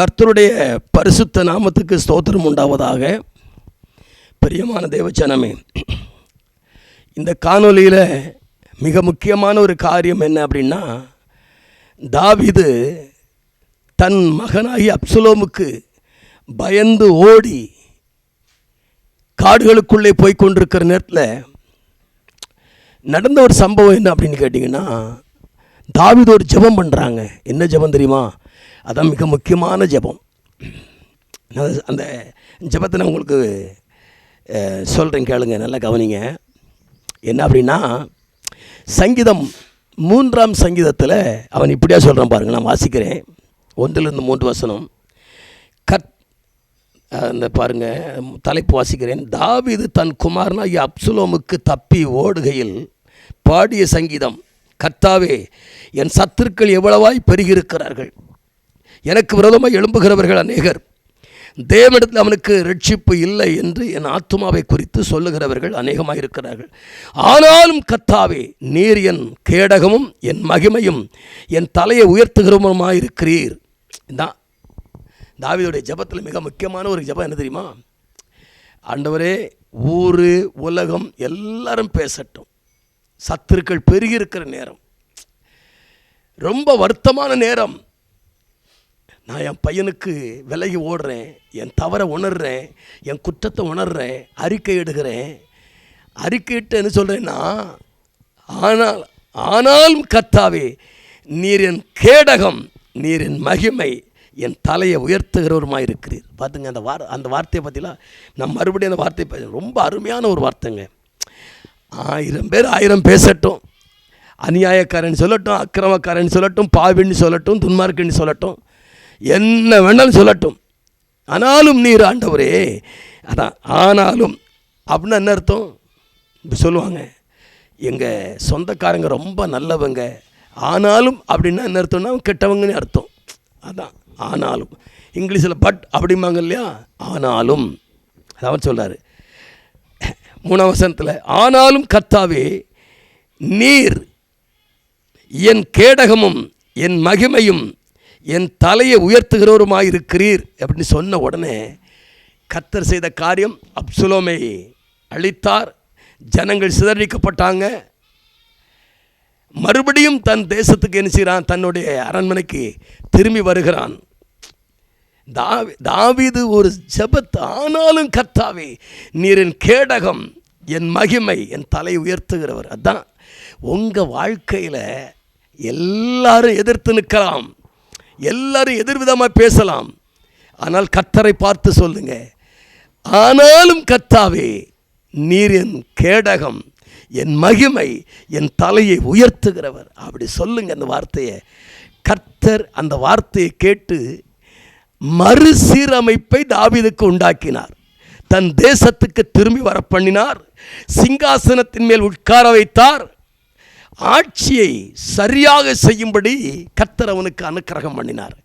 கர்த்தருடைய பரிசுத்த நாமத்துக்கு ஸ்தோத்திரம் உண்டாவதாக. பிரியமான தேவச்சனமே இந்த காணொலியில் மிக முக்கியமான ஒரு காரியம் என்ன அப்படின்னா தாவீது தன் மகனாகி அப்சுலோமுக்கு பயந்து ஓடி காடுகளுக்குள்ளே போய் கொண்டிருக்கிற நேரத்தில் நடந்த ஒரு சம்பவம் என்ன அப்படின்னு கேட்டிங்கன்னா தாவீது ஒரு ஜெபம் பண்ணுறாங்க என்ன ஜெபம் தெரியுமா? அதான் மிக முக்கியமான ஜெபம். அந்த ஜெபத்தை நான் உங்களுக்கு சொல்கிறேன் கேளுங்க நல்லா கவனிங்க. என்ன அப்படின்னா சங்கீதம் மூன்றாம் சங்கீதத்தில் அவன் இப்படியா சொல்கிறான் பாருங்க நான் வாசிக்கிறேன். ஒன்றிலிருந்து மூன்று வசனம். கத் அந்த பாருங்கள் தலைப்பு வாசிக்கிறேன். தாவிது தன் குமாரனாகி அப்சுலோமுக்கு தப்பி ஓடுகையில் பாடிய சங்கீதம் கர்த்தாவே என் சத்துருக்கள் எவ்வளவாய் பெருகியிருக்கிறார்கள். எனக்கு விரோதமாக எழும்புகிறவர்கள் அநேகர். தேவனிடத்தில் அவனுக்கு ரட்சிப்பு இல்லை என்று என் ஆத்துமாவை குறித்து சொல்லுகிறவர்கள் அநேகமாக இருக்கிறார்கள் ஆனாலும் கத்தாவே நீர் என் கேடகமும் என் மகிமையும் என் தலையை உயர்த்துகிறவருமாக இருக்கிறீர் தான் தாவீதுடைய ஜெபத்தில் மிக முக்கியமான ஒரு ஜபம் என்ன தெரியுமா? ஆண்டவரே ஊர் உலகம் எல்லாரும் பேசட்டும். சத்துருக்கள் பெருகி இருக்கிற நேரம். ரொம்ப வருத்தமான நேரம். நான் என் பையனுக்கு விலகி ஓடுறேன் என் தவறை உணர்றேன் என் குற்றத்தை உணர்றேன் அறிக்கை இடுகிறேன் அறிக்கையிட்டு என்ன சொல்கிறேன்னா ஆனால் ஆனாலும் கத்தாவே நீர் என் கேடகம் நீர் என் மகிமை என் தலையை உயர்த்துகிறவருமாக இருக்கிறீர். பார்த்துங்க அந்த வார் அந்த வார்த்தையை பற்றிலாம் நான் மறுபடியும் அந்த வார்த்தையை ரொம்ப அருமையான ஒரு வார்த்தைங்க. ஆயிரம் பேர் ஆயிரம் பேசட்டும். அநியாயக்காரன் சொல்லட்டும் அக்கிரமக்காரன் சொல்லட்டும் பாவின்னு சொல்லட்டும் துன்மார்க்கன்னு சொல்லட்டும் என்ன வேணாலும் சொல்லட்டும். ஆனாலும் நீர் ஆண்டவரே. அதான் ஆனாலும் அப்படின்னா என்ன அர்த்தம்? இப்படி சொல்லுவாங்க. எங்கள் சொந்தக்காரங்க ரொம்ப நல்லவங்க. ஆனாலும் அப்படின்னா என்ன அர்த்தம்னா கெட்டவங்கன்னு அர்த்தம். அதான் ஆனாலும். இங்கிலீஷில் பட் அப்படிம்பாங்க இல்லையா? ஆனாலும். அதான் சொல்கிறாரு மூணாம் வசனத்தில் ஆனாலும் கத்தாவே நீர் என் கேடகமும் என் மகிமையும் என் தலையை உயர்த்துகிறவருமாக இருக்கிறீர் அப்படின்னு சொன்ன உடனே கத்தர் செய்த காரியம் அப்சுலோமை அழித்தார் ஜனங்கள் சிதறடிக்கப்பட்டாங்க. மறுபடியும் தன் தேசத்துக்கு என்ன செய்கிறான் தன்னுடைய அரண்மனைக்கு திரும்பி வருகிறான். தாவி தாவிது ஒரு ஜெபத் ஆனாலும் கத்தாவே நீரின் கேடகம் என் மகிமை என் தலை உயர்த்துகிறவர். அதான் உங்கள் வாழ்க்கையில் எல்லாரும் எதிர்த்து நிற்கலாம். எல்லாரும் எதிர்விதமாக பேசலாம். ஆனால் கத்தரை பார்த்து சொல்லுங்க ஆனாலும் கத்தாவே நீர் என் கேடகம் என் மகிமை என் தலையை உயர்த்துகிறவர். அப்படி சொல்லுங்க அந்த வார்த்தையை. கர்த்தர் அந்த வார்த்தையை கேட்டு மறுசீரமைப்பை தாவிதுக்கு உண்டாக்கினார். தன் தேசத்துக்கு திரும்பி வர பண்ணினார் சிங்காசனத்தின் மேல் உட்கார வைத்தார். ஆட்சியை சரியாக செய்யும்படி கத்தரவனுக்கு அவனுக்கு அனுக்கிரகம் பண்ணினார்.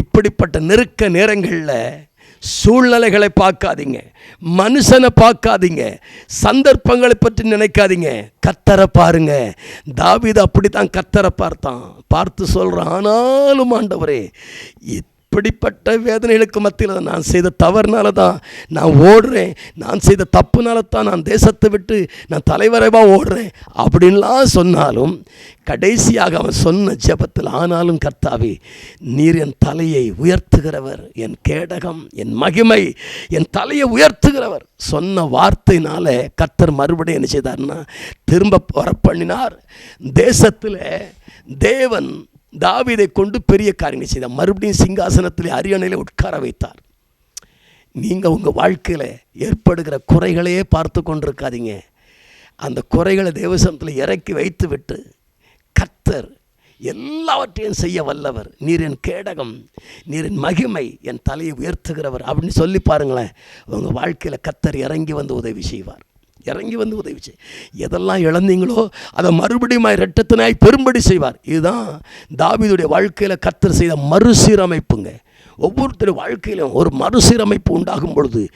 இப்படிப்பட்ட நெருக்க நேரங்களில் சூழ்நிலைகளை பார்க்காதீங்க. மனுஷனை பார்க்காதீங்க. சந்தர்ப்பங்களை பற்றி நினைக்காதீங்க. கத்தரை பாருங்க. தாவீது அப்படி தான் கத்தரை பார்த்தான். பார்த்து சொல்கிறான் ஆனாலும் ஆண்டவரே இப்படிப்பட்ட வேதனைகளுக்கு மத்தியில் நான் செய்த தவறுனால தான் நான் ஓடுறேன். நான் செய்த தப்புனால தான் நான் தேசத்தை விட்டு நான் தலைவரைவாக ஓடுறேன் அப்படின்லாம் சொன்னாலும் கடைசியாக அவன் சொன்ன ஜெபத்தில் ஆனாலும் கர்த்தாவே நீர் என் தலையை உயர்த்துகிறவர் என் கேடகம் என் மகிமை என் தலையை உயர்த்துகிறவர். சொன்ன வார்த்தையினால் கர்த்தர் மறுபடியும் என்ன செய்தார்னா திரும்ப வர பண்ணினார் தேசத்தில் தேவன் தாவிதை கொண்டு பெரிய காரியங்களை செய்தார். மறுபடியும் சிங்காசனத்தில் அரியணையில் உட்கார வைத்தார். நீங்கள் உங்கள் வாழ்க்கையில் ஏற்படுகிற குறைகளையே பார்த்து கொண்டிருக்காதீங்க. அந்த குறைகளை தேவசனத்தில் இறக்கி வைத்து விட்டு கத்தர் எல்லாவற்றையும் செய்ய வல்லவர். நீர் என் கேடகம் நீர் என் மகிமை என் தலையை உயர்த்துகிறவர் அப்படின்னு சொல்லி பாருங்களேன். உங்கள் வாழ்க்கையில் கத்தர் இறங்கி வந்து உதவி செய்வார். இறங்கி வந்து உதவி செய் எதெல்லாம் இழந்தீங்களோ அதை மறுபடியும் இரட்டத்தினாய் பெரும்படி செய்வார். இதுதான் தாவிதுடைய வாழ்க்கையில் கத்தர் செய்த மறுசீரமைப்புங்க. ஒவ்வொருத்தர் வாழ்க்கையிலும் ஒரு மறுசீரமைப்பு உண்டாகும் பொழுது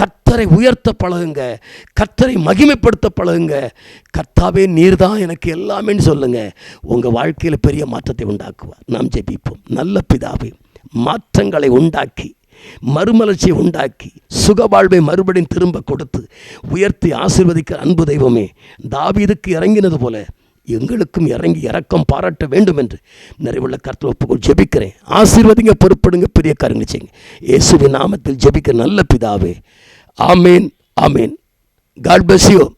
கத்தரை உயர்த்த பழகுங்க. கத்தரை மகிமைப்படுத்த பழகுங்க. கர்த்தாவே நீர்தான் எனக்கு எல்லாமேன்னு சொல்லுங்க. உங்கள் வாழ்க்கையில் பெரிய மாற்றத்தை உண்டாக்குவார். நாம் ஜெபிப்போம். நல்ல பிதாவே மாற்றங்களை உண்டாக்கி மறுமலர்ச்சியை உண்டாக்கி சுகவாழ்வை மறுபடியும் திரும்ப கொடுத்து உயர்த்தி ஆசிர்வதிக்கிற அன்பு தெய்வமே தாவீதுக்கு இறங்கினது போல எங்களுக்கும் இறங்கி இறக்கம் பாராட்ட வேண்டும் என்று நிறைவுள்ள கருத்தில் ஒப்புக்கொள் ஜெபிக்கிறேன். ஆசீர்வதிங்க பொறுப்படுங்க பெரிய காரியங்களை செய்யுங்க. இயேசுவின் நாமத்தில் ஜெபிக்க நல்ல பிதாவே. ஆமேன் ஆமேன். God bless you